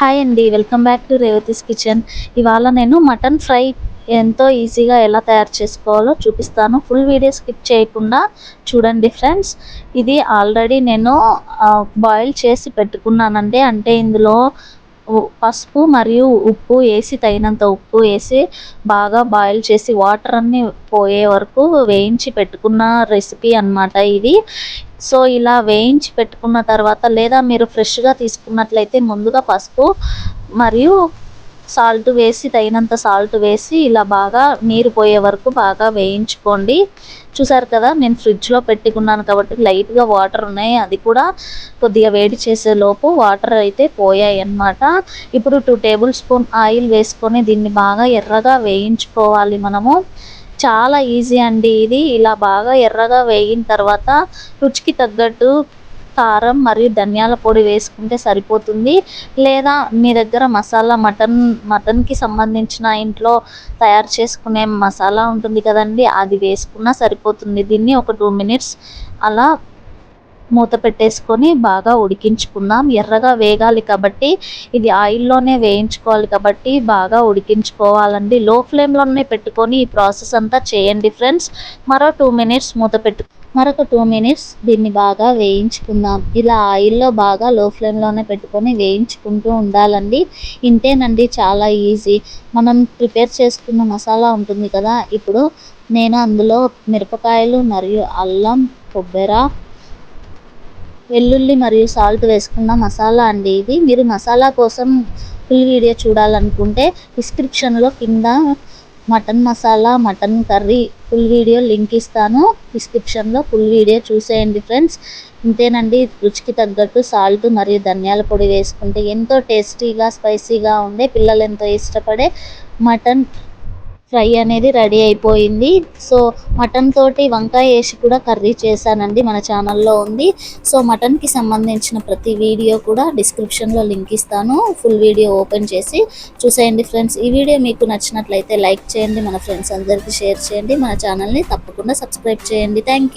Hi అండి welcome back to Revathi's kitchen ఇవాళ నేను మటన్ ఫ్రై ఎంతో ఈజీగా ఎలా తయారు చేసుకోవాలో చూపిస్తాను. ఫుల్ వీడియో స్కిప్ చేయకుండా చూడండి ఫ్రెండ్స్ ఇది ఆల్రెడీ నేను బాయిల్ చేసి పెట్టుకున్నానండి. అంటే ఇందులో పసుపు మరియు ఉప్పు వేసి తగినంత ఉప్పు వేసి బాగా బాయిల్ చేసి వాటర్ అన్ని పోయే వరకు వేయించి పెట్టుకున్న రెసిపీ అన్నమాట ఇది. సో ఇలా వేయించి పెట్టుకున్న తర్వాత లేదా మీరు ఫ్రెష్గా తీసుకున్నట్లయితే ముందుగా పసుపు మరియు సాల్ట్ వేసి తగినంత సాల్ట్ వేసి ఇలా బాగా నీరు పోయే వరకు బాగా వేయించుకోండి. చూసారు కదా నేను ఫ్రిడ్జ్లో పెట్టుకున్నాను కాబట్టి లైట్గా వాటర్ ఉన్నాయి. అది కూడా కొద్దిగా వేడి చేసేలోపు వాటర్ అయితే పోయాయి అన్నమాట. ఇప్పుడు టూ టేబుల్ స్పూన్ ఆయిల్ వేసుకొని దీన్ని బాగా ఎర్రగా వేయించుకోవాలి మనము. చాలా ఈజీ అండి ఇది. ఇలా బాగా ఎర్రగా వేగిన తర్వాత రుచికి తగ్గట్టు కారం మరియు ధనియాల పొడి వేసుకుంటే సరిపోతుంది. లేదా మీ దగ్గర మసాలా మటన్ మటన్కి సంబంధించిన ఇంట్లో తయారు చేసుకునే మసాలా ఉంటుంది కదండి అది వేసుకున్నా సరిపోతుంది. దీన్ని ఒక టూ మినిట్స్ అలా మూత పెట్టేసుకొని బాగా ఉడికించుకుందాం. ఎర్రగా వేగాలి కాబట్టి ఇది ఆయిల్లోనే వేయించుకోవాలి కాబట్టి బాగా ఉడికించుకోవాలండి. లో ఫ్లేమ్లోనే పెట్టుకొని ఈ ప్రాసెస్ అంతా చేయండి ఫ్రెండ్స్. మరో టూ మినిట్స్ మూత పెట్టు మరొక టూ మినిట్స్ దీన్ని బాగా వేయించుకుందాం. ఇలా ఆయిల్లో బాగా లో ఫ్లేమ్లోనే పెట్టుకొని వేయించుకుంటూ ఉండాలండి. ఇంతేనండి చాలా ఈజీ మనం ప్రిపేర్ చేసుకున్న మసాలా ఉంటుంది కదా ఇప్పుడు నేను అందులో మిరపకాయలు మరియు అల్లం కొబ్బరి వెల్లుల్లి మరియు సాల్ట్ వేసుకున్న మసాలా అండి ఇది. మీరు మసాలా కోసం ఫుల్ వీడియో చూడాలనుకుంటే డిస్క్రిప్షన్లో కింద mutton masala mutton curry full video link ఇస్తాను. డిస్క్రిప్షన్లో ఫుల్ వీడియో చూసేయండి ఫ్రెండ్స్. ఇంతేనండి రుచికి తగ్గట్టు సాల్ట్ మరియు ధనియాల పొడి వేసుకుంటే ఎంతో టేస్టీగా స్పైసీగా ఉండే పిల్లలు ఎంతో ఇష్టపడే మటన్ ఫ్రై అనేది రెడీ అయిపోయింది. సో మటన్ తోటి వంకాయ వేసి కూడా కర్రీ చేశానండి మన ఛానల్లో ఉంది. సో మటన్కి సంబంధించిన ప్రతి వీడియో కూడా డిస్క్రిప్షన్లో లింక్ ఇస్తాను. ఫుల్ వీడియో ఓపెన్ చేసి చూసేయండి ఫ్రెండ్స్. ఈ వీడియో మీకు నచ్చినట్లయితే లైక్ చేయండి. మన ఫ్రెండ్స్ అందరికీ షేర్ చేయండి. మన ఛానల్ని తప్పకుండా సబ్స్క్రైబ్ చేయండి. థ్యాంక్